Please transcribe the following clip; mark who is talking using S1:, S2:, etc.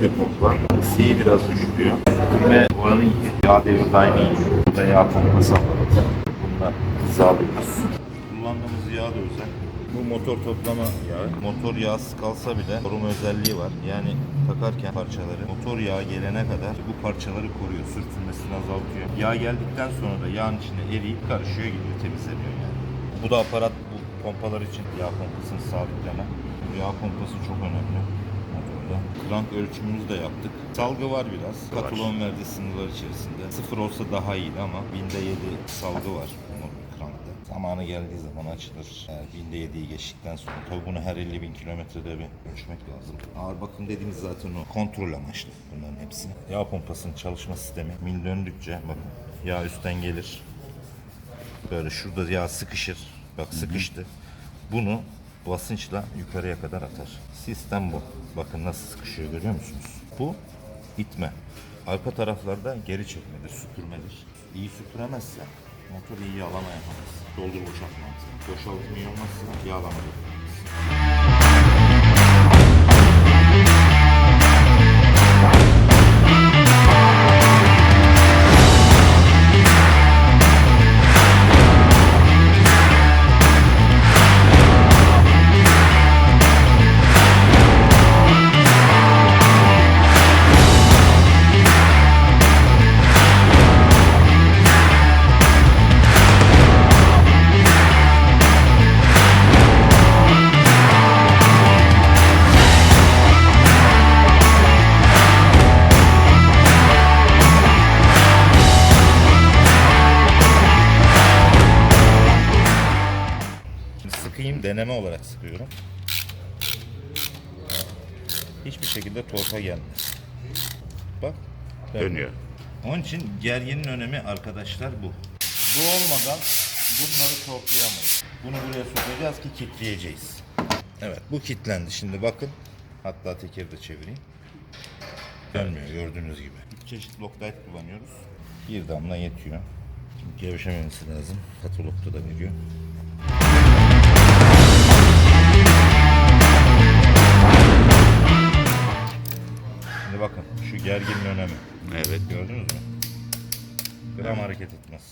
S1: bir pompa. Isiyi biraz düşürüyor. Ve oranın. Yağ devri daimi iyi. Burada yağ pompası aparatı. Bunlar sağlıyoruz. Kullandığımız yağ da özel. Bu motor toplama yağı. Motor yağsız kalsa bile koruma özelliği var. Yani takarken parçaları motor yağı gelene kadar bu parçaları koruyor. Sürtünmesini azaltıyor. Yağ geldikten sonra da yağın içine eriyip karışıyor gidiyor temizleniyor yani. Bu da aparat bu pompalar için yağ pompasını sabitleme. Yağ pompası çok önemli motorda. Krank ölçümümüzü de yaptık. Salgı var biraz. Katılon verdiği sınırlar içerisinde. Sıfır olsa daha iyiydi ama binde yedi salgı var bu krankta. Zamanı geldiği zaman açılır. Eğer binde yediyi geçtikten sonra. Tabii bunu her 50 bin kilometrede bir ölçmek lazım. Ağır bakım dediğimiz zaten o. Kontrol amaçlı bunların hepsi. Yağ pompasının çalışma sistemi. Mil döndükçe bakın yağ üstten gelir. Böyle şurada yağ sıkışır. Bak sıkıştı. Bunu basınçla yukarıya kadar atar. Sistem bu. Bakın nasıl sıkışıyor görüyor musunuz? Bu itme. Arka taraflarda geri çekmedir, süpürmedir. İyi süpüremezse motor iyi yağlama yapamaz. Doldur boşalt mantığı. Boşaltım iyi olmazsa yağlama yapamaz. Sıkayım deneme olarak sıkıyorum. Hiçbir şekilde torka gelmez. Bak.
S2: Dönüyor.
S1: Onun için gerginin önemi arkadaşlar bu. Bu olmadan bunları torklayamayız. Bunu buraya sokacağız ki kilitleyeceğiz. Evet bu kilitlendi. Şimdi bakın. Hatta tekeri de çevireyim. Dönmüyor gördüğünüz gibi. İki çeşit Loctite kullanıyoruz. Bir damla yetiyor. Şimdi gevşememesi lazım. Katologda da veriyor. Şimdi bakın şu gerginin önemi.
S2: Evet.
S1: Gördünüz mü? Gram hareket etmez.